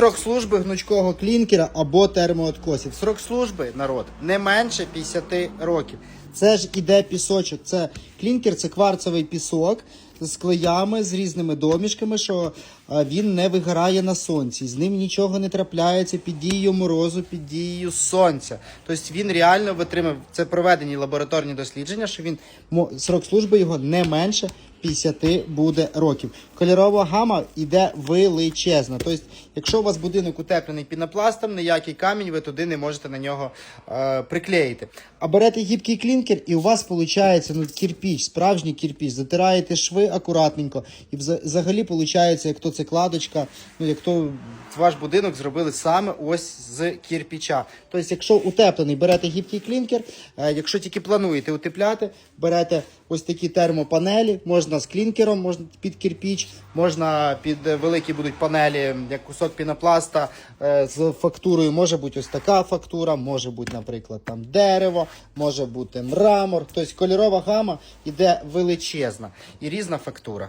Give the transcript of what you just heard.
Срок служби гнучкого клінкера або термооткосів. Срок служби, народ, не менше 50 років. Це ж іде пісочок. Це клінкер, це кварцевий пісок з клеями, з різними домішками, що е, він не вигорає на сонці. З ним нічого не трапляється під дією морозу, під дією сонця. Тобто він реально витримав. Це проведені лабораторні дослідження, що він срок служби його не менше 50 буде років. Кольорова гама йде величезна. Тобто, якщо у вас будинок утеплений пінопластом, ніякий камінь ви туди не можете на нього е, приклеїти. А берете гібкий клінкер, і у вас виходить ну, кірпіч, справжній кірпіч. Затираєте шви акуратненько, і вза- взагалі виходить, як то це кладочка, ну як то ваш будинок зробили саме ось з кірпіча. Тобто, якщо утеплений, берете гібкий клінкер, е, якщо тільки плануєте утепляти, берете ось такі термопанелі, можна з клінкером, можна під кирпіч, можна під е, великі будуть панелі, як кусок пінопласта е, з фактурою. Може бути ось така фактура, може бути, наприклад, там дерево, може бути мрамор. Тобто кольорова гама іде величезна і різна фактура.